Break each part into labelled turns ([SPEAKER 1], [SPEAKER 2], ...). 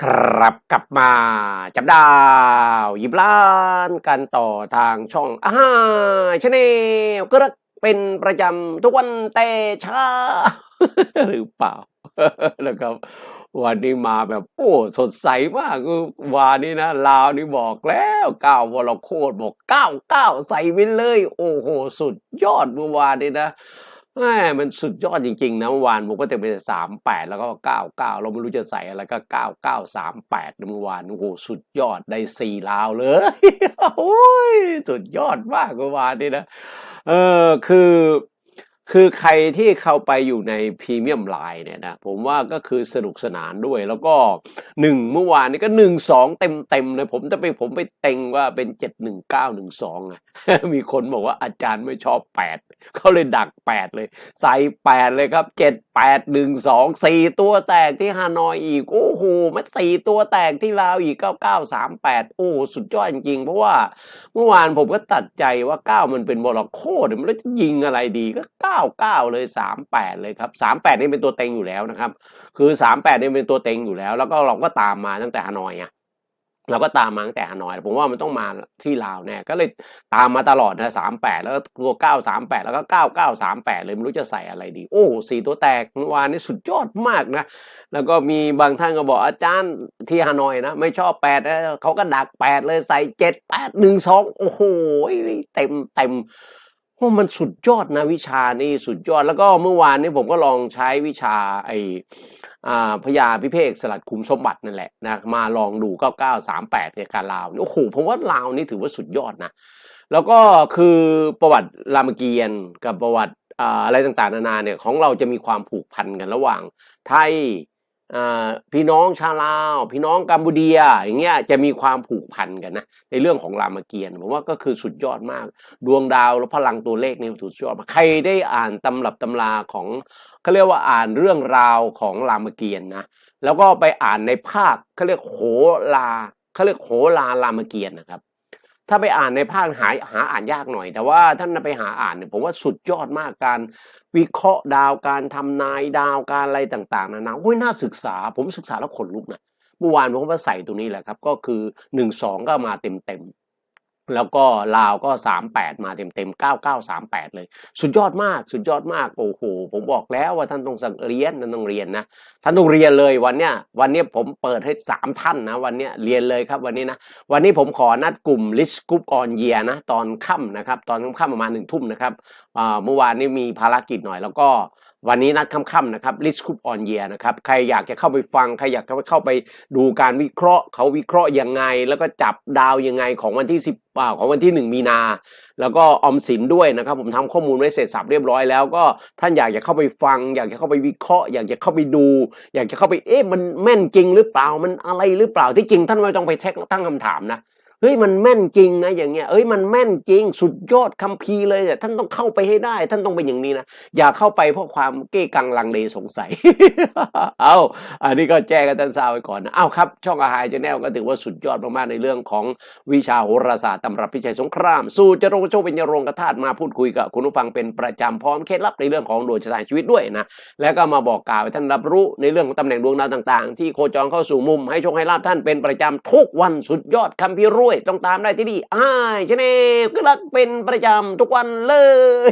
[SPEAKER 1] ครับกลับมาจับดาวหยิบล้านกันต่อทางช่องอาชาแนลก็รักเป็นประจำทุกวันแต่เช้าหรือเปล่านะครับวันนี้มาแบบโอ้สดใสมากคือวานนี้นะลาวนี่บอกแล้วก้าววรโคตรบอกก้าเก้าวใส่ไปเลย โอ้โห สุดยอดเมื่อวานนี้นะ แหมมันสุดยอดจริง ๆ นะเมื่อวานผมก็เต็มไปสามแปดแล้วก็เก้าเก้าเราไม่รู้จะใส่อะไรก็เก้าเก้าสามแปดเมื่อวานโอ้โหสุดยอดได้สี่ลาวเลยโอ้ยสุดยอดมากเมื่อวานนี้นะเออคือคือใครที่เข้าไปอยู่ในพรีเมียมไลน์เนี่ยนะผมว่าก็คือสนุกสนานด้วยแล้วก็หนึ่งเมื่อวานนี้ก็หนึ่งสองเต็มเต็มๆเลยผมจะไปผมไปเต็งว่าเป็นเจ็ดหนึ่งเก้าหนึ่งสองอะมีคนบอกว่าอาจารย์ไม่ชอบแปด เขาเลยดักแปดเลย ใส่แปดเลยครับเจ็ดแปดหนึ่งสองสี่ตัวแตกที่ฮานอยอีก โอ้โหมันสี่ตัวแตกที่ลาวอีกเก้าเก้าสามแปดโอ้สุดยอดจริงๆ เพราะว่าเมื่อวานผมก็ตัดใจว่าเก้ามันเป็นโมร็อกโกเดี๋ยวมันแล้วจะยิงอะไรดีก็เก้าเก้าเลยสามแปดเลยครับสามแปดนี่เป็นตัวเต็งอยู่แล้วนะครับ คือสามแปดนี่เป็นตัวเต็งอยู่แล้ว แล้วก็เราก็ตามมาตั้งแต่ฮานอยไง เราก็ตามมาตั้งแต่ฮานอย ผมว่ามันต้องมาที่ลาวแน่ก็เลยตามมาตลอดนะสามแปดแล้วก็ตัวเก้าสามแปดแล้วก็เก้าเก้าสามแปดเลยไม่รู้จะใส่อะไรดี โอ้สี่ตัวแตกเมื่อวานนี้สุดยอดมากนะ แล้วก็มีบางท่านก็บอกอาจารย์ที่ฮานอยนะ ไม่ชอบแปดนะเขาก็ดักแปดเลยใส่เจ็ดแปดหนึ่งสองโอ้โหเต็มเต็มโอ้มันสุดยอดนะวิชานี่สุดยอดแล้วก็เมื่อวานนี้ผมก็ลองใช้วิชาไอ พญาพิเภกสลัดคุมสมบัตินั่นแหละนะมาลองดูเก้าเก้าสามแปดในการลาวโอ้โหผมว่าลาวนี่ถือว่าสุดยอดนะ แล้วก็คือประวัติรามเกียรติ์กับประวัติอ่าอะไรต่างๆนานาเนี่ยของเราจะมีความผูกพันกันระหว่างไทย พี่น้องชาลาว พี่น้องกัมพูเดียอย่างเงี้ยจะมีความผูกพันกันนะในเรื่องของรามเกียรติ์ผมว่าก็คือสุดยอดมาก ดวงดาวและพลังตัวเลขนี่สุดยอดมากใครได้อ่านตำรับตำราของเขาเรียกว่าอ่านเรื่องราวของรามเกียรติ์นะแล้วก็ไปอ่านในภาคเขาเรียกโหราเขาเรียกโหรารามเกียรตินะครับ ถ้าไปอ่านในภาคหาหาอ่านยากหน่อย แต่ว่าท่านไปหาอ่านเนี่ยผมว่าสุดยอดมากการวิเคราะห์ดาวการทำนายดาวการอะไรต่าง ๆนานาโอ้ยน่าศึกษา ผมศึกษาแล้วขนลุกนะเมื่อวานผมก็ใส่ตัวนี้แหละครับ ก็คือหนึ่งสองก็มาเต็มเต็มๆ แล้วก็ลาวก็สามแปดมาเต็มเต็มเก้าเก้าสามแปดเลย สุดยอดมากสุดยอดมากโอ้โหผมบอกแล้วว่าท่านต้องเรียนท่านต้องเรียนนะท่านต้องเรียนเลยวันเนี้ยวันเนี้ยผมเปิดให้สามท่านนะวันเนี้ยเรียนเลยครับวันนี้นะวันนี้ผมขอนัดกลุ่ม List Group on Year นะตอนค่ำนะครับตอนค่ำประมาณหนึ่งทุ่มนะครับอ่าเมื่อวานนี้มีภารกิจหน่อยแล้วก็ วันนี้นัดค่ำๆนะครับ List Group on Year นะครับใครอยากจะเข้าไปฟัง ใครอยากจะเข้าไปดูการวิเคราะห์ เขาวิเคราะห์ยังไง แล้วก็จับดาวยังไงของวันที่สิบอ่าของวันที่หนึ่งมีนา แล้วก็ออมสินด้วยนะครับ ผมทำข้อมูลไว้เสร็จสับเรียบร้อยแล้วก็ท่านอยากจะเข้าไปฟัง อยากจะเข้าไปวิเคราะห์ อยากจะเข้าไปดู อยากจะเข้าไปเอ๊ะมันแม่นจริงหรือเปล่ามันอะไรหรือเปล่าที่จริงท่านไม่ต้องไปแท็กตั้งคำถามนะ เฮ้ยมันแม่นจริงนะอย่างเงี้ยเอ้ยมันแม่นจริง สุดยอดคัมภีร์เลยเนี่ยท่านต้องเข้าไปให้ได้ ท่านต้องเป็นอย่างนี้นะอย่าเข้าไปเพราะความเก้กังลังเลสงสัย เอาอันนี้ก็แจ้งกันท่านทราบไว้ก่อนนะเอาครับ ช่องอาหารชาแนลก็ถือว่าสุดยอดมากๆในเรื่องของวิชาโหราศาสตร์ตำรับพิชัยสงคราม สู่จรงโชคเป็นยรงกระธาตมาพูดคุยกับคุณผู้ฟังเป็นประจำพร้อมเคล็ดลับในเรื่องของดวงชะตาชีวิตด้วยนะแล้วก็มาบอกกล่าวให้ท่านรับรู้ในเรื่องของตำแหน่งดวงดาวต่าง ๆ ที่โคจรเข้าสู่มุมให้โชคให้ลาบท่านเป็นประจำทุกวันสุดยอดคำพิรวยต้องตามได้ที่นี่อ้ายชาแนลก็รักเป็นประจำทุกวันเลย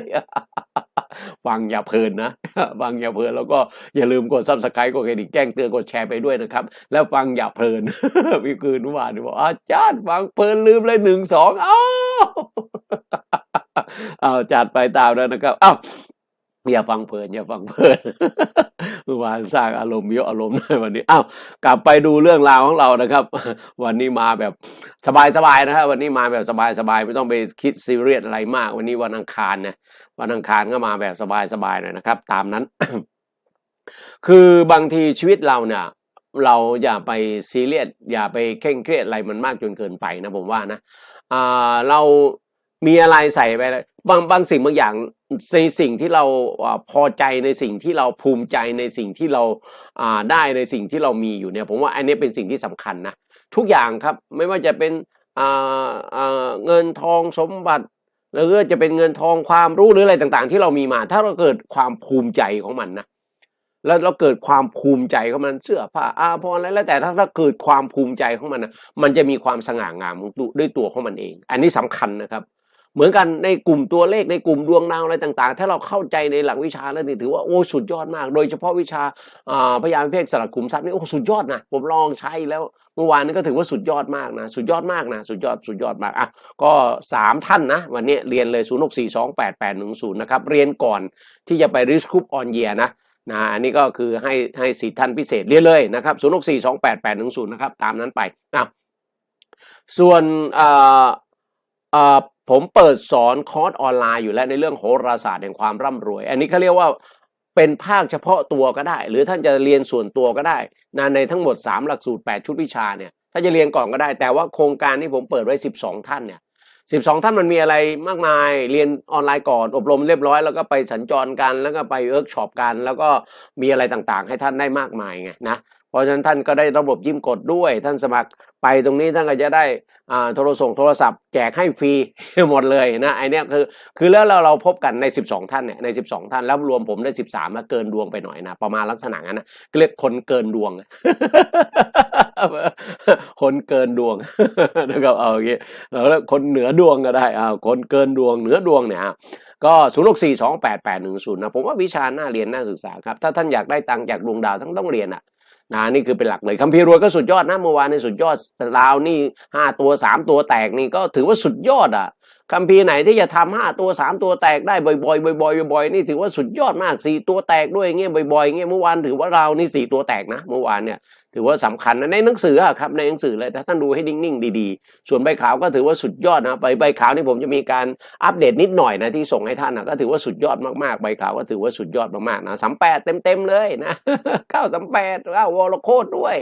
[SPEAKER 1] ฟังอย่าเพลินนะฟังอย่าเพลินแล้วก็อย่าลืมกดซับสไครต์กดกระดิ่งแจ้งเตือนกดแชร์ไปด้วยนะครับ แล้วฟังอย่าเพลินพี่คืนเมื่อวานบอกอาจารย์ฟังเพลินลืมเลยหนึ่งสองอ้าวเอาจัดไปตามแล้วนะครับอ้าว อย่าฟังเพลินอย่าฟังเพลินเมื่อวานสร้างอารมณ์เยอะอารมณ์เลยวันนี้อ้าวกลับไปดูเรื่องราวของเรานะครับ วันนี้มาแบบสบายๆนะครับวันนี้มาแบบสบายๆไม่ต้องไปคิดซีเรียสอะไรมาก วันนี้วันอังคารนะวันอังคารก็มาแบบสบายๆหน่อยนะครับ ตามนั้น คือบางทีชีวิตเราเนี่ยเราอย่าไปซีเรียสอย่าไปเคร่งเครียดอะไรมันมากจนเกินไปนะผมว่านะอ่าเรามีอะไรใส่ไปเลย บางบางสิ่งบางอย่างในสิ่งที่เราพอใจในสิ่งที่เราภูมิใจในสิ่งที่เราได้ในสิ่งที่เรามีอยู่เนี่ยผมว่าอันนี้เป็นสิ่งที่สำคัญนะทุกอย่างครับไม่ว่าจะเป็นเงินทองสมบัติหรือจะเป็นเงินทองความรู้หรืออะไรต่างๆ ที่เรามีมา ถ้าเราเกิดความภูมิใจของมันนะแล้วเราเกิดความภูมิใจของมันเสื้อผ้าอาภรณ์อะไรแล้วแต่ถ้าถ้าเกิดความภูมิใจของมันนะมันจะมีความสง่างามด้วยตัวของมันเอง อันนี้สำคัญนะครับ เหมือนกันในกลุ่มตัวเลขในกลุ่มดวงดาวอะไรต่างๆ ถ้าเราเข้าใจในหลักวิชาแล้วนี่ถือว่าโอ้สุดยอดมาก โดยเฉพาะวิชาอ่าพยานเพศสลักขุมทรัพย์นี่โอ้สุดยอดนะผมลองใช้แล้วเมื่อวานนี้ก็ถือว่าสุดยอดมากนะสุดยอดมากนะสุดยอดสุดยอดมากอะก็สามท่านนะวันนี้เรียนเลย0 6 4 2 8 8 1 0นะครับเรียนก่อนที่จะไปริสคูปออนเยียนะนะอันนี้ก็คือให้ให้สิทธิ์ท่านพิเศษเรียนเลยนะครับ0 6 4 2 8 8 1 0นะครับตามนั้นไปอะส่วนอ่าอ่า ผมเปิดสอนคอร์สออนไลน์อยู่แล้วในเรื่องโหราศาสตร์แห่งความร่ำรวย อันนี้เขาเรียกว่าเป็นภาคเฉพาะตัวก็ได้ หรือท่านจะเรียนส่วนตัวก็ได้นะในทั้งหมด 3 หลักสูตร 8 ชุดวิชาเนี่ยถ้าจะเรียนก่อนก็ได้ แต่ว่าโครงการที่ผมเปิดไว้ 12 ท่านเนี่ย12 ท่านมันมีอะไรมากมายเรียนออนไลน์ก่อนอบรมเรียบร้อย แล้วก็ไปสัญจรกันแล้วก็ไปเอิร์กช็อปกัน แล้วก็มีอะไรต่างๆ ให้ท่านได้มากมายไงนะ เพราะฉะนั้นท่านก็ได้ระบบยิ้มกดด้วย ท่านสมัครไปตรงนี้ท่านก็จะได้โทรส่งโทรศัพท์แจกให้ฟรีหมดเลยนะไอเนี้ยคือคือแล้วเราเราพบกันใน 12 ท่านเนี่ยใน 12 ท่านแล้วรวมผมได้ 13แล้วเกินดวงไปหน่อยนะประมาณลักษณะนั้นนะเรียกคนเกินดวงคนเกินดวงนะครับเอาอย่างงี้เราเรียกคนเหนือดวงก็ได้อ่าคนเกินดวงเหนือดวงเนี่ยก็ศูนย์หกสี่สองแปดแปดหนึ่งศูนย์นะผมว่าวิชาน่าเรียนน่าศึกษาครับถ้าท่านอยากได้ตังค์จากดวงดาวทั้งต้องเรียนอะ นะนี่คือเป็นหลักเลยคัมภีร์รวยก็สุดยอดนะเมื่อวานในสุดยอดลาวนี่ห้าตัวสามตัวแตกนี่ก็ถือว่าสุดยอดอะคัมภีร์ไหนที่จะทำห้าตัวสามตัวแตกได้บ่อยๆบ่อยๆบ่อยๆนี่ถือว่าสุดยอดมากสี่ตัวแตกด้วยเงี้ยบ่อยๆเงี้ยเมื่อวานถือว่าเรานี่สี่ตัวแตกนะ เมื่อวานเนี่ยถือว่าสำคัญนะในหนังสืออะครับในหนังสือเลยแต่ท่านดูให้นิ่งๆดีๆ ส่วนใบขาวก็ถือว่าสุดยอดนะใบใบขาวนี่ผมจะมีการอัปเดตนิดหน่อยนะที่ส่งให้ท่านนะก็ถือว่าสุดยอดมากๆใบขาวก็ถือว่าสุดยอดมากๆนะสามแปดเต็มๆเลยนะเก้าสามแปดเก้าวอลโคตด้วย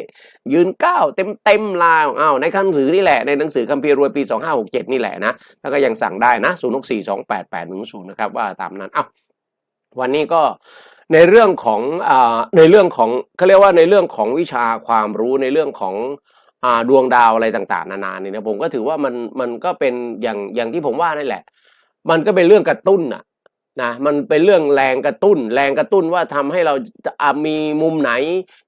[SPEAKER 1] ยืนเก้าเต็มๆลาวอ้าวในหนังสือนี่แหละในหนังสือคัมภีร์รวยปีสองห้าหกเจ็ดนี่แหละนะแล้วก็ยังสั่งได้นะศูนย์หกสี่สองแปดแปดหนึ่งศูนย์นะครับว่าตามนั้นอ้าววันนี้ก็ ในเรื่องของอในเรื่องของเขาเรียกว่าในเรื่องของวิชาความรู้ในเรื่องของอดวงดาวอะไรต่างๆ นานาเนี่ยนะผมก็ถือว่ามันมันก็เป็นอย่างอย่างที่ผมว่านั่นแหละ มันก็เป็นเรื่องกระตุ้นนะนะมันเป็นเรื่องแรงกระตุ้น แรงกระตุ้นว่าทำให้เรามีมุมไหน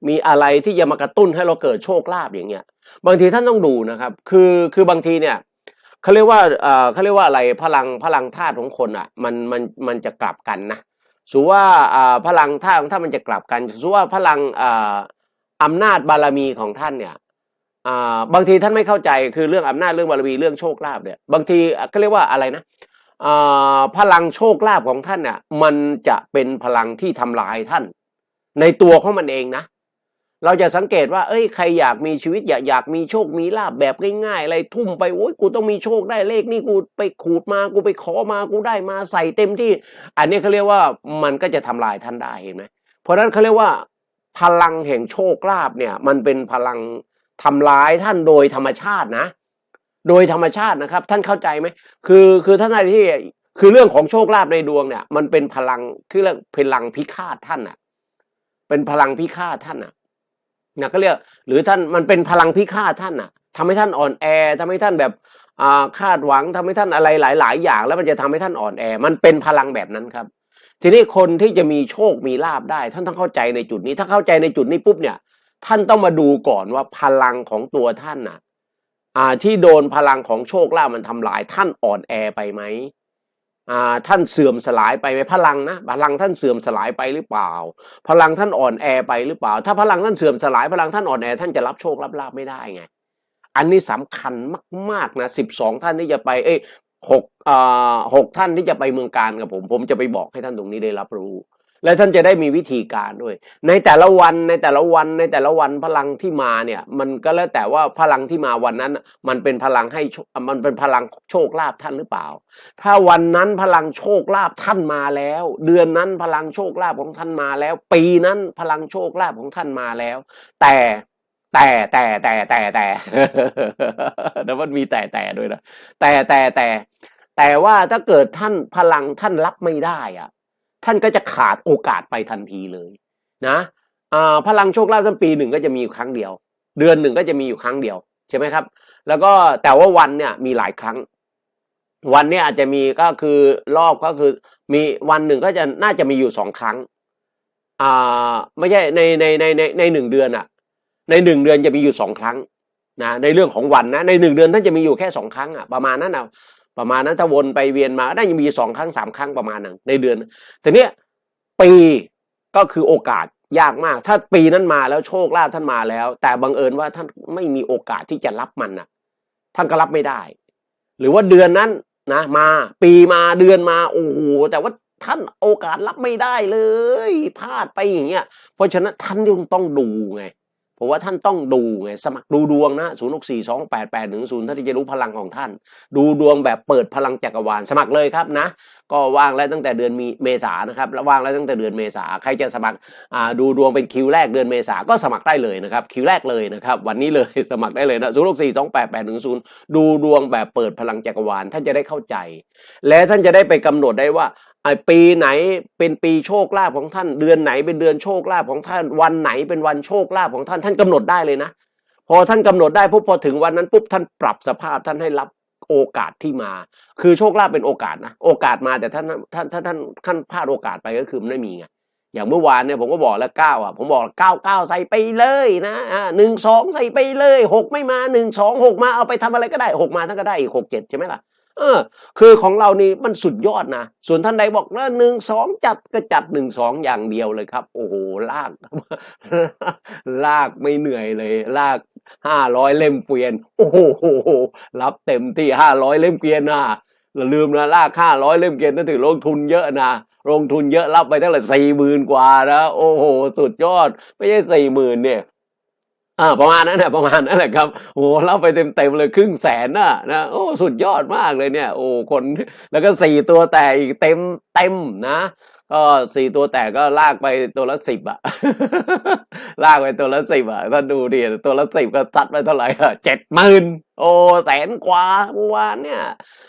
[SPEAKER 1] มีอะไรที่จะมากระตุ้นให้เราเกิดโชคลาภอย่างเงี้ย บางทีท่านต้องดูนะครับ คือคือบางทีเนี่ยเขาเรียกว่าเอ่อเขาเรียกว่าอะไรพลังพลังธาตุของคนอะ มันมันมันจะกลับกันนะ สูว่าพลังท่าของท่านมันจะกลับกันสูว่าพลังอำนาจบารมีของท่านเนี่ยบางทีท่านไม่เข้าใจคือเรื่องอำนาจเรื่องบารมีเรื่องโชคลาภเนี่ย บางทีก็เรียกว่าอะไรนะพลังโชคลาภของท่านเนี่ยมันจะเป็นพลังที่ทำลายท่าน ในตัวของมันเองนะ เราจะสังเกตว่า เอ้ย ใครอยากมีชีวิตอยากอยากมีโชค มีลาบแบบง่ายๆ อะไรทุ่มไป โอ้ย กูต้องมีโชคได้เลขนี่กูไปขูดมา กูไปขอมา กูได้มาใส่เต็มที่ อันนี้เขาเรียกว่ามันก็จะทำลายท่านได้เห็นไหมเพราะฉะนั้นเขาเรียกว่า พลังแห่งโชคลาภเนี่ย มันเป็นพลังทำร้ายท่านโดยธรรมชาตินะ โดยธรรมชาตินะครับ ท่านเข้าใจไหม คือ คือท่านอะไรที่ คือเรื่องของโชคลาภในดวงเนี่ย มันเป็นพลัง คือเรื่องพลังพิฆาตท่านอะเป็นพลังพิฆาตท่านอะ นะก็เรียกหรือท่านมันเป็นพลังพิฆาตท่านน่ะทำให้ท่านอ่อนแอทำให้ท่านแบบคาดหวังทำให้ท่านอะไรหลาย ๆ อย่าง แล้วมันจะทำให้ท่านอ่อนแอ มันเป็นพลังแบบนั้นครับ ทีนี้คนที่จะมีโชคมีลาบได้ ท่านต้องเข้าใจในจุดนี้ ถ้าเข้าใจในจุดนี้ปุ๊บเนี่ย ท่านต้องมาดูก่อนว่าพลังของตัวท่านน่ะอ่าที่โดนพลังของโชคลาภมันทำลาย ท่านอ่อนแอไปไหม ท่านเสื่อมสลายไปไหมพลังนะพลังท่านเสื่อมสลายไปหรือเปล่า พลังท่านอ่อนแอไปหรือเปล่า ถ้าพลังท่านเสื่อมสลาย พลังท่านอ่อนแอท่านจะรับโชครับลาบไม่ได้ไง อันนี้สำคัญมากๆนะสิบสองท่านที่จะไป เอ้ยหกอ่าหกท่านที่จะไปเมืองการกับผม ผมจะไปบอกให้ท่านตรงนี้ได้รับรู้ และท่านจะได้มีวิธีการด้วย ในแต่ละวันในแต่ละวันในแต่ละวันพลังที่มาเนี่ยมันก็แล้วแต่ว่าพลังที่มาวันนั้น มันเป็นพลังให้มันเป็นพลังโชคลาภท่านหรือเปล่า ถ้าวันนั้นพลังโชคลาภท่านมาแล้ว เดือนนั้นพลังโชคลาภของท่านมาแล้ว ปีนั้นพลังโชคลาภของท่านมาแล้ว แต่แต่แต่แต่แต่แต่แล้วมันมีแต่แต่ด้วยนะแต่แต่แต่แต่ว่าถ้าเกิดท่านพลังท่านรับไม่ได้อะ ท่านก็จะขาดโอกาสไปทันทีเลยนะพลังโชคลาภท่านปีหนึ่งก็จะมีอยู่ครั้งเดียว เดือนหนึ่งก็จะมีอยู่ครั้งเดียวใช่ไหมครับ แล้วก็แต่ว่าวันเนี่ยมีหลายครั้ง วันเนี้อาจจะมีก็คือรอบก็คือ มีวันหนึ่งก็จะน่าจะมีอยู่สองครั้งอ่าไม่ใช่ในในในในในหนึ่งเดือนอะในหนึ่งเดือนจะมีอยู่สองครั้งนะในเรื่องของวันนะในหนึ่งเดือนท่านจะมีอยู่แค่สองครั้งอะประมาณนั้นอะ ประมาณนั้นถ้าวนไปเวียนมาได้ยังมีสองครั้งสามครั้งประมาณนั้นในเดือน แต่เนี้ยปีก็คือโอกาสยากมาก ถ้าปีนั้นมาแล้วโชคลาภท่านมาแล้ว แต่บังเอิญว่าท่านไม่มีโอกาสที่จะรับมันน่ะท่านก็รับไม่ได้ หรือว่าเดือนนั้นนะมา ปีมาเดือนมาโอ้โหแต่ว่าท่านโอกาสรับไม่ได้เลยพลาดไปอย่างเงี้ย เพราะฉะนั้นท่านยังต้องดูไง เพราะว่าท่านต้องดูไงสมัครดูดวงนะศูนย์หกสี่สองแปดแปดหนึ่งศูนย์ท่านจะรู้พลังของท่าน ดูดวงแบบเปิดพลังจักรวาลสมัครเลยครับนะ ก็ว่างแล้วตั้งแต่เดือนมีเมษานะครับแล้วว่างแล้วตั้งแต่เดือนเมษาใครจะสมัครอ่าดูดวงเป็นคิวแรกเดือนเมษาก็สมัครได้เลยนะครับคิวแรกเลยนะครับวันนี้เลยสมัครได้เลยนะศูนย์หกสี่สองแปดแปดหนึ่งศูนย์ดูดวงแบบเปิดพลังจักรวาลท่านจะได้เข้าใจ และท่านจะได้ไปกำหนดได้ว่า ไอ้ปีไหนเป็นปีโชคลาภของท่าน เดือนไหนเป็นเดือนโชคลาภของท่าน วันไหนเป็นวันโชคลาภของท่าน ท่านกำหนดได้เลยนะ พอท่านกำหนดได้ปุ๊บพอถึงวันนั้นปุ๊บท่านปรับสภาพท่านให้รับโอกาสที่มา คือโชคลาภเป็นโอกาสนะ โอกาสมาแต่ท่านท่านท่านท่านท่านพลาดโอกาสไปก็คือมันไม่มีไงอย่างเมื่อวานเนี่ยผมก็บอกแล้วเก้าอะผมบอกเก้าเก้าใส่ไปเลยนะอ่าหนึ่งสองใส่ไปเลยหกไม่มาหนึ่งสองหกมาเอาไปทำอะไรก็ได้หกมาท่านก็ได้อีกหกเจ็ดใช่ไหมล่ะ เออ คือของเรานี่มันสุดยอดนะ ส่วนท่านใดบอกว่าหนึ่งสองจัดก็จัดหนึ่งสองอย่างเดียวเลยครับ โอ้โห ลาก ลากไม่เหนื่อยเลย ลากห้าร้อยเล่มเกวียน โอ้โห รับเต็มที่ห้าร้อยเล่มเกวียนนะอย่าลืมนะลากห้าร้อยเล่มเกวียนนั่นถือลงทุนเยอะนะลงทุนเยอะรับไปตั้งแต่สี่หมื่นกว่านะ โอ้โห สุดยอด ไม่ใช่สี่หมื่นเนี่ย อ่าประมาณนั้นแหละประมาณนั้นแหละครับโอ้เล่าไปเต็มๆเลยครึ่งแสนน่ะนะโอ้สุดยอดมากเลยเนี่ยโอ้คนแล้วก็สี่ตัวแต่อีกเต็มเต็มนะก็สี่ตัวแต่ก็ลากไปตัวละสิบอะลากไปตัวละสิบอะถ้าดูดิตัวละสิบก็ซัดไปเท่าไหร่อะเจ็ดหมื่นโอ้แสนกว่าเมื่อวานเนี่ย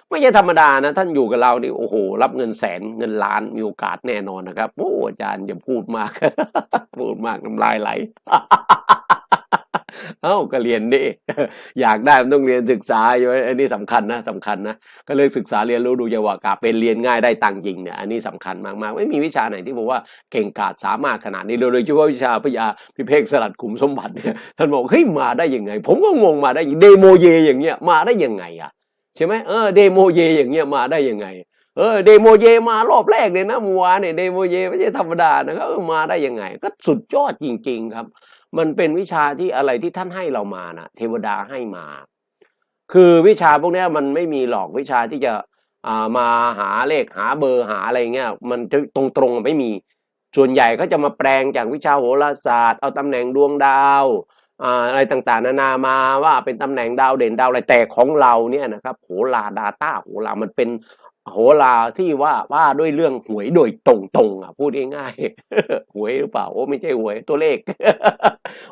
[SPEAKER 1] ไม่ใช่ธรรมดานะ ท่านอยู่กับเรานี่โอ้โห รับเงินแสนเงินล้านมีโอกาสแน่นอนนะครับโอ้อาจารย์อย่าพูดมาก พูดมากน้ำลายไหล เอ้าก็เรียนดิอยากได้มันต้องเรียนศึกษาอยู่อันนี้สำคัญนะสำคัญนะก็เลยศึกษาเรียนรู้ดูจังหวะกาเป็นเรียนง่ายได้ตังจริงเนี่ยอันนี้สำคัญมากๆไม่มีวิชาไหนที่ผมว่าเก่งกาจสามารถขนาดนี้โดยเฉพาะวิชาพยาพิเภกสลัดขุมสมบัติเนี่ยท่านบอกเฮ้ยมาได้ยังไง ผมก็งงมาได้เดโมเยอย่างเงี้ยมาได้ยังไงอะใช่ไหมเออเดโมเยอย่างเงี้ยมาได้ยังไงเออเดโมเยมารอบแรกเลยนะมื่อวาเนี่ยเดโมเยไม่ใช่ธรรมดานะครับมาได้ยังไง ก็สุดยอดจริง ๆ ครับ มันเป็นวิชาที่อะไรที่ท่านให้เรามานะเทวดาให้มา คือวิชาพวกนี้มันไม่มีหรอกวิชาที่จะอ่ามาหาเลขหาเบอร์หาอะไรเงี้ยมันจะตรงไม่มี ส่วนใหญ่ก็จะมาแปลงจากวิชาโหราศาสตร์ เอาตำแหน่งดวงดาวอ่าอะไรต่างๆ นานามาว่าเป็นตำแหน่งดาวเด่นดาวอะไรแต่ของเราเนี่ยนะครับโหราดาต้าโหรามันเป็น โหราที่ว่าว่าด้วยเรื่องหวยโดยตรงๆอะพูดง่ายๆหวยหรือเปล่าโอ้ไม่ใช่หวยตัวเลข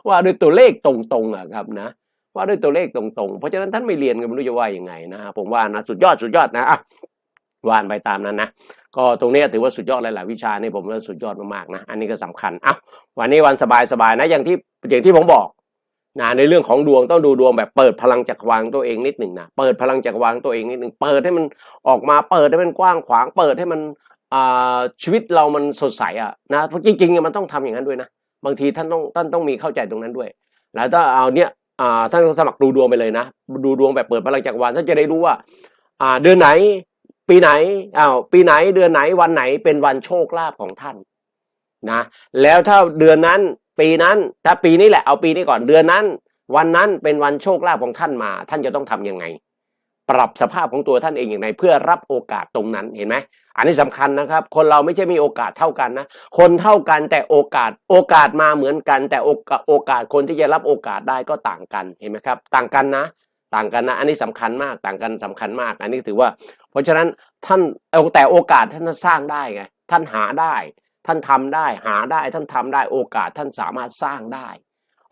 [SPEAKER 1] ว่าด้วยตัวเลขตรงๆอะครับนะว่าด้วยตัวเลขตรงๆ เพราะฉะนั้นท่านไม่เรียนกันไม่รู้จะว่ายังไงนะผมว่านะสุดยอดสุดยอดนะอะวานไปตามนั้นนะก็ตรงนี้ถือว่าสุดยอดหลายๆวิชานี่ผมว่าสุดยอดมากๆนะอันนี้ก็สำคัญอะวันนี้วันสบายๆนะอย่างที่อย่างที่ผมบอก นะในเรื่องของดวงต้องดูดวงแบบเปิดพลังจักรวาลตัวเองนิดหนึ่งนะเปิดพลังจักรวาลตัวเองนิดหนึ่งเปิดให้มันออกมาเปิดให้มันกว้างขวาง เปิดให้มันชีวิตเรามันสดใสอะนะเพราะจริงๆมันต้องทำอย่างนั้นด้วยนะบางทีท่านต้องท่านต้องมีเข้าใจตรงนั้นด้วย แล้วถ้าเอาเนี่ยท่านสมัครดูดวงไปเลยนะ ดูดวงแบบเปิดพลังจักรวาลท่านจะได้รู้ว่าอ่าเดือนไหน ปีไหนอ้าวปีไหนเดือนไหนวันไหนเป็นวันโชคลาภของท่านนะแล้วถ้าเดือนนั้น ปีนั้น ถ้าปีนี้แหละเอาปีนี้ก่อนเดือนนั้น วันนั้นเป็นวันโชคลาภของท่านมา ท่านจะต้องทำยังไง ปรับสภาพของตัวท่านเองอย่างไรเพื่อรับโอกาสตรงนั้นเห็นไหมอันนี้สำคัญนะครับ คนเราไม่ใช่มีโอกาสเท่ากันนะ คนเท่ากันแต่โอกาสโอกาสมาเหมือนกัน แต่โอกาสโอกาสคนที่จะรับโอกาสได้ก็ต่างกันเห็นไหมครับ ต่างกันนะ ต่างกันนะ อันนี้สำคัญมากต่างกันสำคัญมาก อันนี้ถือว่า เพราะฉะนั้นท่านเอาแต่โอกาสท่านสร้างได้ไงท่านหาได้ ท่านทำได้หาได้ท่านทำได้โอกาสท่านสามารถสร้างได้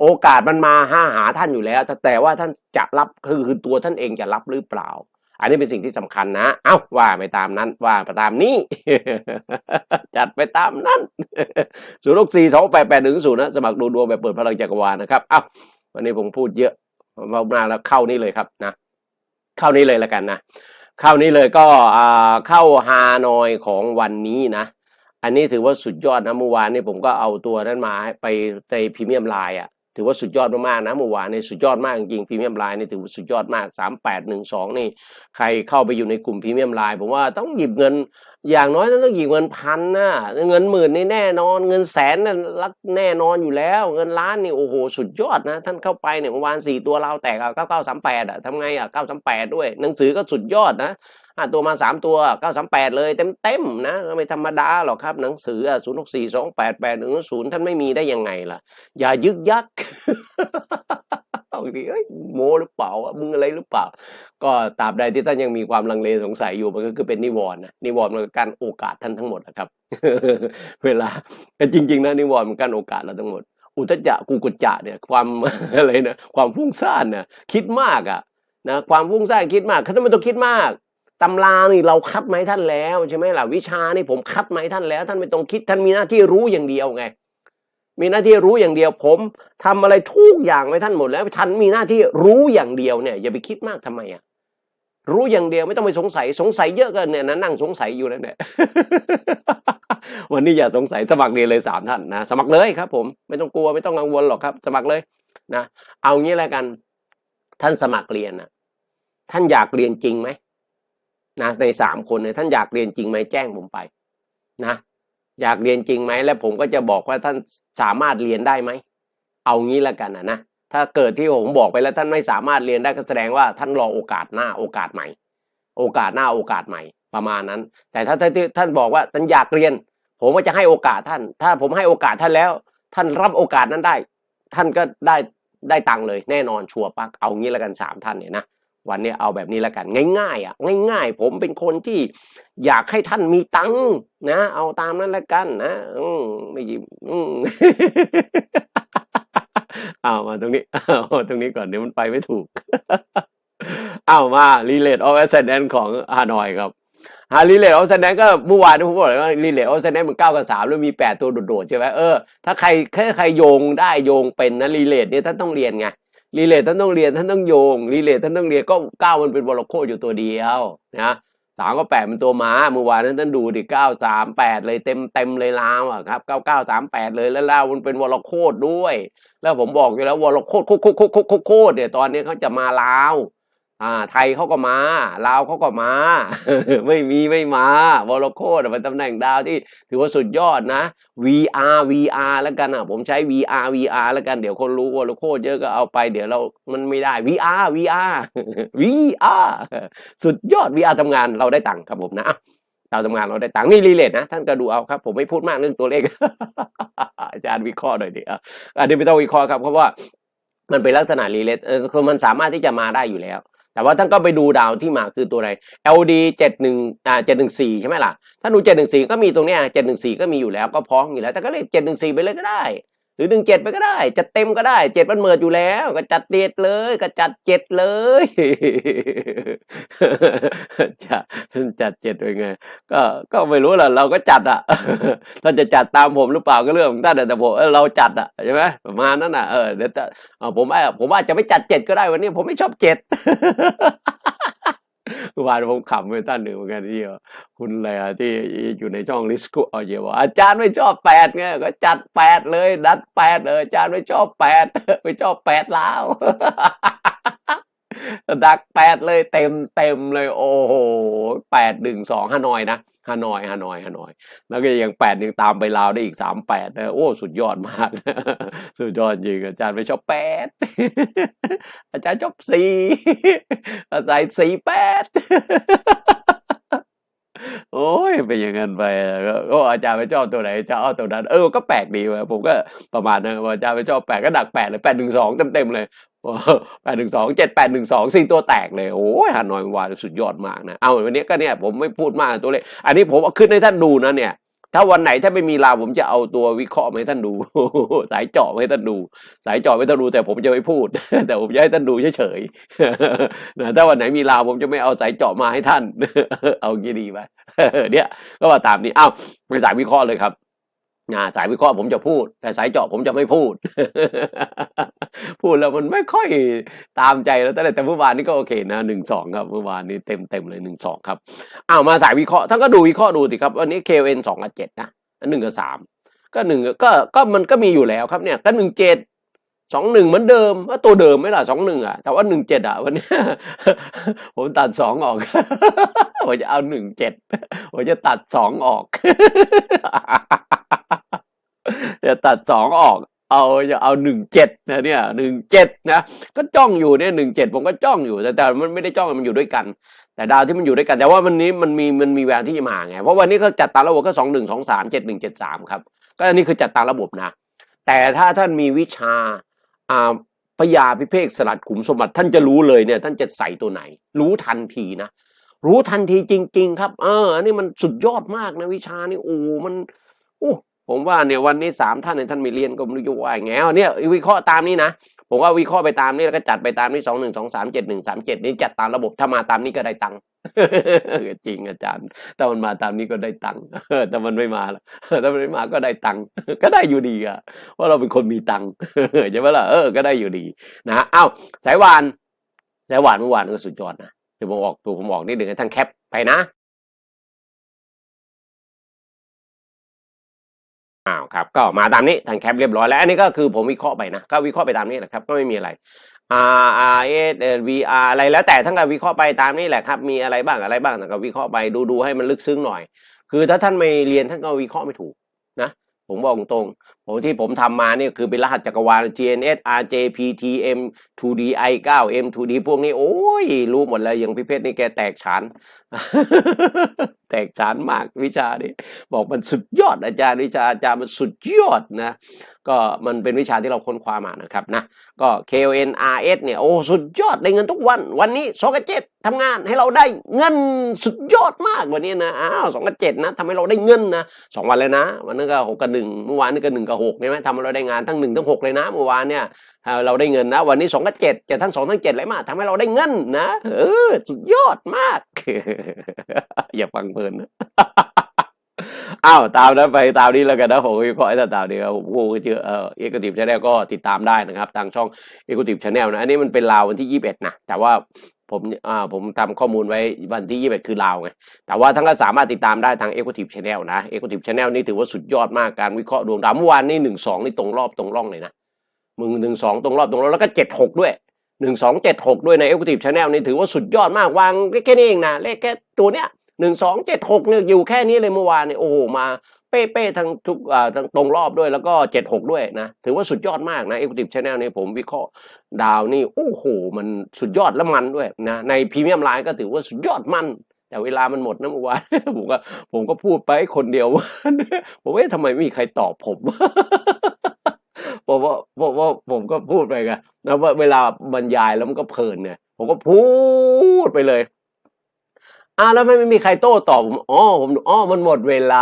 [SPEAKER 1] โอกาสมันมาห้าหาท่านอยู่แล้ว แต่ว่าท่านจะรับคือคือตัวท่านเองจะรับหรือเปล่า อันนี้เป็นสิ่งที่สำคัญนะ เอ้าว่าไปตามนั้นว่าไปตามนี้ จัดไปตามนั้นศูนย์หกสี่สองแปดแปดหนึ่งศูนย์นะสมัครดูดวงแบบเปิดพลังจักรวาลนะครับเอ้าวันนี้ผมพูดเยอะมาแล้วเข้านี่เลยครับนะ เข้านี้เลยแล้วกันนะเข้านี้เลยก็อ่าเข้าฮานอยของวันนี้นะ อันนี้ถือว่าสุดยอดนะเมื่อวานนี้ผมก็เอาตัวนั้นมาไปในพรีเมียมไลน์อะถือว่าสุดยอดมากๆนะเมื่อวานนี้สุดยอดมากจริงพรีเมียมไลน์นี่ถือว่าสุดยอดมากสามแปดหนึ่งสองนี่ใครเข้าไปอยู่ในกลุ่มพรีเมียมไลน์ผมว่าต้องหยิบเงินอย่างน้อยต้องหยิบเงินพันนะเงินหมื่นนี่แน่นอน เงินแสนนั่นรักแน่นอนอยู่แล้ว เงินล้านนี่โอ้โหสุดยอดนะ ท่านเข้าไปเนี่ยเมื่อวานสี่ตัวเราแตกอะเก้าเก้าสามแปดอะทำไงอะเก้าสามแปดด้วย หนังสือก็สุดยอดนะ ห้าตัวมาสามตัวเก้าสามแปดเลยเต็มเต็มๆนะไม่ธรรมดาหรอกครับ หนังสือศูนย์หกสี่สองแปดแปดหนึ่งศูนย์ท่านไม่มีได้ยังไงล่ะ อย่ายึกยักบางทีเอ้ยโมหรือเปล่ามึงอะไรหรือเปล่า ก็ตราบใดที่ท่านยังมีความลังเลสงสัยอยู่มันก็คือเป็นนิวรณ์นะนิวรณ์มันก็การโอกาสท่านทั้งหมดนะครับ เวลาแต่จริง ๆนะนิวรณ์มันการโอกาสเราทั้งหมด อุทจจะกูกุจจะเนี่ยความอะไรนะความฟุ้งซ่านนะคิดมากอะนะความฟุ้งซ่านคิดมากท่านไม่ต้องคิดมาก ตำรานี่เราคัดไหมท่านแล้วใช่ไหมล่ะวิชานี่ผมคัดไหมท่านแล้ว ท่านไม่ต้องคิดท่านมีหน้าที่รู้อย่างเดียวไง มีหน้าที่รู้อย่างเดียว ผมทำอะไรทุกอย่างไว้ท่านหมดแล้วท่านมีหน้าที่รู้อย่างเดียวเนี่ยอย่าไปคิดมากทำไมอะรู้อย่างเดียวไม่ต้องไปสงสัยสงสัยเยอะเกินเนี่ยนะนั่งสงสัยอยู่นั่นแหละวันนี้อย่าสงสัยสมัครเรียนเลยสามท่านนะสมัครเลยครับ ผมไม่ต้องกลัวไม่ต้องกังวลหรอกครับ สมัครเลยนะเอางี้แล้วกัน ท่านสมัครเรียนนะท่านอยากเรียนจริงไหม นะในสามคนเนี่ยท่านอยากเรียนจริงไหมแจ้งผมไปนะอยากเรียนจริงไหมแล้วผมก็จะบอกว่าท่านสามารถเรียนได้ไหมเอางี้แล้วกันนะนะถ้าเกิดที่ผมบอกไปแล้วท่านไม่สามารถเรียนได้ก็แสดงว่าท่านรอโอกาสหน้าโอกาสใหม่ โอกาสหน้าโอกาสใหม่ประมาณนั้น แต่ถ้าท่านท่านบอกว่าท่านอยากเรียน ผมก็จะให้โอกาสท่าน ถ้าผมให้โอกาสท่านแล้ว ท่านรับโอกาสนั้นได้ ท่านก็ได้ได้ตังค์เลยแน่นอนชัวร์ปักเอางี้แล้วกันสามท่านเนี่ยนะ วันนี้เอาแบบนี้แล้วกัน ง่ายๆอะง่าย ๆ ผมเป็นคนที่อยากให้ท่านมีตังค์นะ เอาตามนั้นแล้วกันนะอืมไม่ยิบอืมเอามาตรงนี้เอาตรงนี้ก่อนเดี๋ยวมันไปไม่ถูกเอามา relate of ascendant ของฮานอยครับฮา relate of ascendant ก็เมื่อวานที่ผมบอกเลยว่า relate of ascendant มันเก้ากับสามแล้วมีแปดตัวโดดๆใช่ไหมเออถ้าใครแค่ใครโยงได้โยงเป็นนะ relate เนี่ยท่านต้องเรียนไง รีเลทท่านต้องเรียนท่านต้องโยงรีเลทท่านต้องเรียนก็เก้ามันเป็นวอลโคอยู่ตัวเดียวนะสามก็แปดเป็นตัวม้าเมื่อวานนั้นท่านดูดิเก้าสามแปดเลยเต็มเต็มเลยลาวอะครับเก้าเก้าสามแปดเลยแล้วลาวมันเป็นวอลโคดด้วย แล้วผมบอกอยู่แล้ววอลโคดโคดโคดโคดโคดโคดโคดเนี่ยตอนนี้เขาจะมาลาว อ่าไทยเขาก็มาลาวเขาก็มา ไม่มีไม่มาวอลโคดเป็นตำแหน่งดาวที่ถือว่าสุดยอดนะ VR VR แล้วกันอะ ผมใช้ VR VR แล้วกันเดี๋ยวคนรู้วอลโคดเยอะก็เอาไปเดี๋ยวเรามันไม่ได้ VR VR VR สุดยอด VR ทำงานเราได้ตังค์ครับผมนะเราทำงานเราได้ตังค์นี่รีเลทนะ ท่านก็ดูเอาครับ ผมไม่พูดมากเรื่องตัวเลขอาจารย์วิเคราะห์หน่อยดิอะอันนี้ไม่ต้องวิเคราะห์ครับเพราะว่ามันเป็นลักษณะรีเลทเออคือมันสามารถที่จะมาได้อยู่แล้ว แต่ว่าท่านก็ไปดูดาวที่มาคือตัวอะไร LD 71อ่า714 ใช่ไหมล่ะ ถ้าดู 714 ก็มีตรงเนี้ย714 ก็มีอยู่แล้วก็พร้อมอยู่แล้ว แต่ก็เลย714 ไปเลยก็ได้ หรือหนึ่งเจ็ดไปก็ได้จัดเต็มก็ได้เจ็ดมันเมิดอยู่แล้ว ก็จัดเจ็ดเลย ก็จัดเจ็ดเลยจัดจัดเจ็ดเป็นไง ก็ก็ไม่รู้แหละเราก็จัดอะท่านจะจัดตามผมหรือเปล่าก็เรื่องของท่านแต่ผมเเราจัดอะใช่ไหมประมาณนั้นอะเออเดี๋ยวจะผมว่าผมว่าจะไม่จัดเจ็ดก็ได้วันนี้ผมไม่ชอบเจ็ด วานผมขำไปท่านหนึ่งเหมือนกันที่คุณอะไรที่อยู่ในช่องลิสกุเอาเยอะว่าอาจารย์ไม่ชอบแปดไงก็จัดแปดเลยดัดแปดเลยอาจารย์ไม่ชอบแปดไม่ชอบแปดแล้ว ดักแปดเลยเต็มเต็มเลยโอ้โหแปดหนึ่งสองฮานอยนะฮานอยฮานอยฮานอย แล้วก็ยังแปดยังตามไปลาวได้อีกสามแปดนะโอ้สุดยอดมาก สุดยอดจริงอาจารย์ไม่ชอบแปดอาจารย์ชอบสี่อาศัยสี่แปดโอ้ยเป็นอย่างนั้นไปก็อาจารย์ไม่ชอบตัวไหนจะเอาตัวนั้นเออก็แปลกดีวะผมก็ประมาณนั้นว่าอาจารย์ไม่ชอบแปดก็ดักแปดเลยแปดหนึ่งสองเต็มเต็มเลย แปดหนึ่งสองเจ็ดแปดหนึ่งสองสี่ตัวแตกเลยโอ้ยฮานอยเมื่อวานสุดยอดมากนะเอาวันนี้ก็เนี่ยผมไม่พูดมากตัวเลขอันนี้ผมเอาขึ้นให้ท่านดูนะเนี่ย ถ้าวันไหนถ้าไม่มีลาผมจะเอาตัววิเคราะห์มาให้ท่านดู สายเจาะให้ท่านดู สายเจาะไม่ท่านดูแต่ผมจะไม่พูด แต่ผมจะให้ท่านดูเฉยๆนะถ้าวันไหนมีลาผมจะไม่เอาสายเจาะมาให้ท่าน เอางี้ดีไหมเนี่ยก็ว่าตามนี้อ้าวไปสายวิเคราะห์เลยครับ นาสายวิเคราะห์ผมจะพูด แต่สายเจาะผมจะไม่พูด พูดแล้วมันไม่ค่อยตามใจแล้วแต่แต่เมื่อวานนี้ก็โอเคนะหนึ่งสองครับเมื่อวานนี้เต็มเต็มเลยหนึ่งสองครับอ้าวมาสายวิเคราะห์ท่านก็ดูวิเคราะห์ดูสิครับวันนี้ KN สองกับเจ็ดนะหนึ่งกับสามก็หนึ่งก็ก็มันก็มีอยู่แล้วครับเนี่ยก็หนึ่งเจ็ด สองหนึ่งเหมือนเดิมว่าตัวเดิมไหมล่ะสองหนึ่งอะ แต่ว่าหนึ่งเจ็ดอะวันนี้ผมตัดสองออกผมจะเอาหนึ่งเจ็ดผมจะตัดสองออก จะตัดสองออกเอาจะเอาหนึ่งเจ็ดนะเนี่ยหนึ่งเจ็ดนะก็จ้องอยู่เนี่ยหนึ่งเจ็ดผมก็จ้องอยู่ แต่แต่มันไม่ได้จ้องมันอยู่ด้วยกัน แต่ดาวที่มันอยู่ด้วยกัน แต่ว่าวันนี้มันมีมันมีแววที่จะมาไงเพราะวันนี้เขาจัดตามระบบก็สองหนึ่งสองสามเจ็ดหนึ่งเจ็ดสามครับ ก็อันนี้คือจัดตามระบบนะ แต่ถ้าท่านมีวิชา พยาพิเภกสลัดขุมสมบัติท่านจะรู้เลยเนี่ย ท่านจะใส่ตัวไหน รู้ทันทีนะรู้ทันทีจริง ๆ ครับ เอออันนี้มันสุดยอดมากนะวิชานี่โอ้มันโอ้ผมว่าเนี่ยวันนี้สามท่านเนี่ยท่านมีเรียนก็ไม่รู้จะว่าไงเนี่ยวิเคราะห์ตามนี้นะ ผมว่าวิเคราะห์ไปตามนี้แล้วก็จัดไปตามนี้สองหนึ่งสองสามเจ็ดหนึ่งสามเจ็ดนี่จัดตามระบบถ้ามาตามนี้ก็ได้ตังค์จริงอาจารย์ ถ้ามันมาตามนี้ก็ได้ตังค์แต่มันไม่มาล่ะถ้ามันไม่มาก็ได้ตังค์ก็ได้อยู่ดีอะเพราเราเป็นคนมีตังค์ใช่ไหมล่ะเออก็ได้อยู่ดีนะอ้าวสายวานสายวานเมื่อวานก็สุดยอดนะเดี๋ยวผมออกตัวผมออกนิดหนึ่งให้ท่านแคปไปนะ อ้าวครับก็มาตามนี้ท่านแคปเรียบร้อยแล้วอันนี้ก็คือผมวิเคราะห์ไปนะ ก็วิเคราะห์ไปตามนี้แหละครับก็ไม่มีอะไร R R S V R อะไรแล้วแต่ท่านก็วิเคราะห์ไปตามนี้แหละครับมีอะไรบ้างอะไรบ้างท่ก็วิเคราะห์ไปดูดูให้มันลึกซึ้งหน่อย คือถ้าท่านไม่เรียนท่านก็วิเคราะห์ไม่ถูกนะผมบอกตรงผมที่ผมทำมาเนี่ยคือเป็นรหัสจักรวาล GNS RJ PT M 2D I 9 M 2D พวกนี้โอ้ยรู้หมดเลยอย่างพี่เพชรนี่แกแตกฉาน แตกฉานมากวิชานี้ บอกมันสุดยอดอาจารย์วิชาอาจารย์มันสุดยอดนะ ก็มันเป็นวิชาที่เราค้นคว้ามานะครับนะก็ KNRS เนี่ยโอ้สุดยอดได้เงินทุกวัน วันนี้สองกับเจ็ดทำงานให้เราได้เงินสุดยอดมากวันนี้นะอ้าวสองกับเจ็ดนะทำให้เราได้เงินนะสองวันเลยนะ วันนั้นก็หกกับหนึ่งเมื่อวานนี่ก็หนึ่งกับหกใช่ไหมทำให้เราได้งานทั้งหนึ่งทั้งหกเลยนะเมื่อวานเนี่ยเราได้เงินนะวันนี้สองกับเจ็ดจะทั้งสองทั้งเจ็ดเลยมาทำให้เราได้เงินนะเออสุดยอดมากอย่าฟังเพลินนะ อ้าวตามนั้นไปตามนี้แล้วกันนะผมวิเคราะห์ให้ตามนี้ครับผมพูดชื่อเอ่อเอ็กติฟชาแนลก็ติดตามได้นะครับทางช่องเอ็กติฟชาแนลนะอันนี้มันเป็นลาววันที่ยี่สิบเอ็ดนะแต่ว่าผมอ่าผมทำข้อมูลไว้วันที่ยี่สิบเอ็ดคือลาวไง แต่ว่าทั้งก็สามารถติดตามได้ทางเอกติฟชาแนลนะเอกติฟชาแนลนี่ถือว่าสุดยอดมากการวิเคราะห์ดวงดาวเมื่อวานนี่หนึ่งสองนี่ตรงรอบตรงร่องเลยนะ มึงหนึ่งสองตรงรอบตรงร่องแล้วก็เจ็ดหกด้วยหนึ่งสองเจ็ดหกด้วยในเอกติฟชาแนลนี่ถือว่าสุดยอดมากวางแค่นี้เองนะเลขแค่ตัวเนี้ย หนึ่งสองเจ็ดหกเนี่ยอยู่แค่นี้เลยเมื่อวานเนี่ยโอ้โหมาเป๊ะๆทั้งทุกอ่าทั้งตรงรอบด้วยแล้วก็เจ็ดหกด้วยนะถือว่าสุดยอดมากนะเอ็กซ์ติฟชาแนลนี่ผมวิเคราะห์ดาวนี่โอ้โหมันสุดยอดและมันด้วยนะในพรีเมียมไลน์ก็ถือว่าสุดยอดมันแต่เวลามันหมดนะเมื่อวานผมก็ผมก็พูดไปคนเดียวผมว่าเอ๊ะทำไมไม่มีใครตอบผมผมว่าผมว่าผมก็พูดไปไงนะว่าเวลาบรรยายแล้วมันก็เพลินเนี่ยผมก็พูดไปเลย อ่าวแล้วไม่ไม่มีใครโต้ตอบผมอ๋อผมอ๋อมันหมดเวลา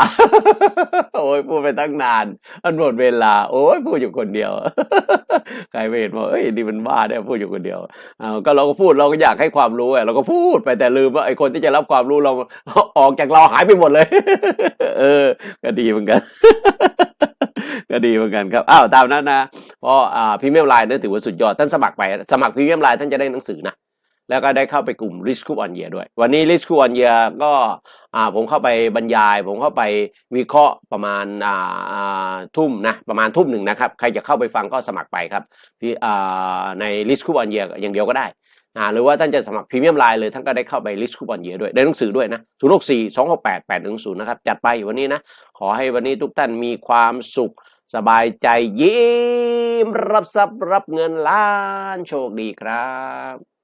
[SPEAKER 1] โอ้ยพูดไปตั้งนานมันหมดเวลา โอ้ยพูดอยู่คนเดียว ใครไม่เห็นว่าเอ้ยนี่มันบ้าเนี่ยพูดอยู่คนเดียวอ่าวก็เราก็พูดเราก็อยากให้ความรู้อะเราก็พูดไปแต่ลืมว่าไอ้คนที่จะรับความรู้เราออกจากเราหายไปหมดเลย เออ ก็ดีเหมือนกันก็ดีเหมือนกันครับ อ้าวตามนั้นนะเพราะอ่าพรีเมียมไลน์นั่นถือว่าสุดยอดท่านสมัครไป สมัครพรีเมียมไลน์ท่านจะได้หนังสือนะ แล้วก็ได้เข้าไปกลุ่ม Rich Cook on Year ด้วย วันนี้ Rich Cook on Year ก็ผมเข้าไปบรรยาย ผมเข้าไปวิเคราะห์ประมาณทุ่มนะประมาณทุ่มหนึ่งนะครับ ใครจะเข้าไปฟังก็สมัครไปครับใน Rich Cook on Year อย่างเดียวก็ได้หรือว่าท่านจะสมัครพรีเมียมไลน์เลยท่านก็ได้เข้าไป Rich Cook on Year ด้วย ได้หนังสือด้วยนะ0 6 4 2 6 8 8 1 0นะครับ จัดไปวันนี้นะ ขอให้วันนี้ทุกท่านมีความสุขสบายใจยิ้มรับทรัพย์รับเงินล้านโชคดีครับ